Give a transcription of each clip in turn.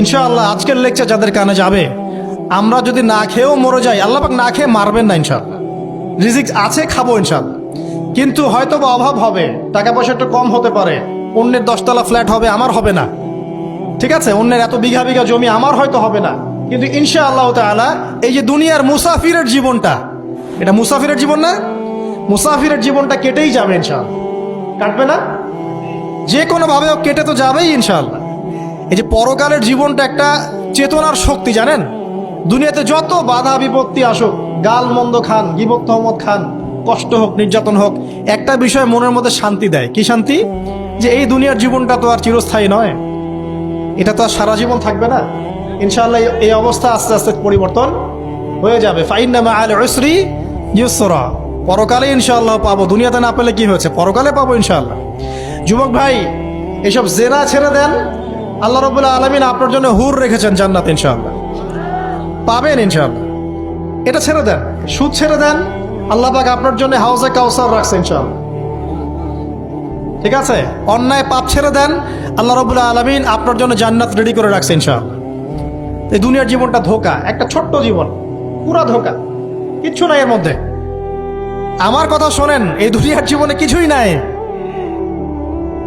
ইনশাআল্লাহ আজকের লেকচার যাদের কানে যাবে, আমরা যদি না খেয়েও মরে যাই আল্লাপাক না খেয়ে মারবেন না ইনশাআল্লাহ। রিজিক আছে, খাব ইনশাআল্লাহ। কিন্তু হয়তো বা অভাব হবে, টাকা পয়সা একটু কম হতে পারে, অন্যের দশতলা ফ্ল্যাট হবে, আমার হবে না। ঠিক আছে? অন্যের এত বিঘা বিঘা জমি, আমার হয়তো হবে না। কিন্তু ইনশা আল্লাহ তাআলা এই যে দুনিয়ার মুসাফিরের জীবনটা, এটা মুসাফিরের জীবন না, মুসাফিরের জীবনটা কেটেই যাবে ইনশাল কাটবে না? যে কোনোভাবে কেটে তো যাবেই ইনশাআল্লাহ। এই যে পরকালের জীবনটা একটা চেতনার শক্তি, জানেন? দুনিয়াতে যত বাধা বিপত্তি আসুক, গাল মন্দ খান গিবক তহমত খান, কষ্ট হোক, নির্যাতন হোক, একটা বিষয় মনের মধ্যে শান্তি দেয়। কি শান্তি? যে এই দুনিয়ার জীবনটা তো আর চিরস্থায়ী নয়। এটা তো আর সারা জীবন থাকবে না। ইনশাল্লাহ এই- অবস্থা আস্তে আস্তে পরিবর্তন হয়ে যাবে। ফাইন্নামা আল উসরি ইউসরা। পরকালে ইনশাল্লাহ পাবো। দুনিয়াতে না পেলে কি হয়েছে? পরকালে পাবো ইনশাল্লাহ যুবক ভাই, এসব জেনা ছেড়ে দেন। আল্লাহ রবুল্লাহ আলমিন আপনার জন্য হুর রেখেছেন জান্নাত, ইনশাআল্লাহ। পাবেন, ইনশাআল্লাহ। এটা ছেড়ে দেন, সুদ ছেড়ে দেন, আল্লাহ পাক আপনার জন্য হাউসে কাউসার রাখছে, ইনশাআল্লাহ। ঠিক আছে? অন্যায় পাপ ছেড়ে দেন, আল্লাহ রবুল্লাহ আলমিন আপনার জন্য জান্নাত রেডি করে রাখছে, ইনশাআল্লাহ। এই দুনিয়ার জীবনটা ধোকা, একটা ছোট্ট জীবন, পুরা ধোকা, কিচ্ছু নাই এর মধ্যে। আমার কথা শোনেন, এই দুনিয়ার জীবনে কিছুই নাই।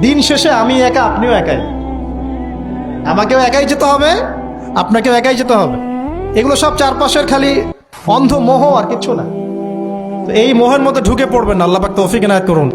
দিন শেষে আমি একা, আপনিও একাই। আমাকেও একাই যেতে হবে, আপনাকেও একাই যেতে হবে। এগুলো সব চারপাশের খালি অন্ধ মোহ আর কিছু না। তো এই মোহের মধ্যে ঢুকে পড়বেন আল্লাহ পাক তৌফিক এনায়ত করুন।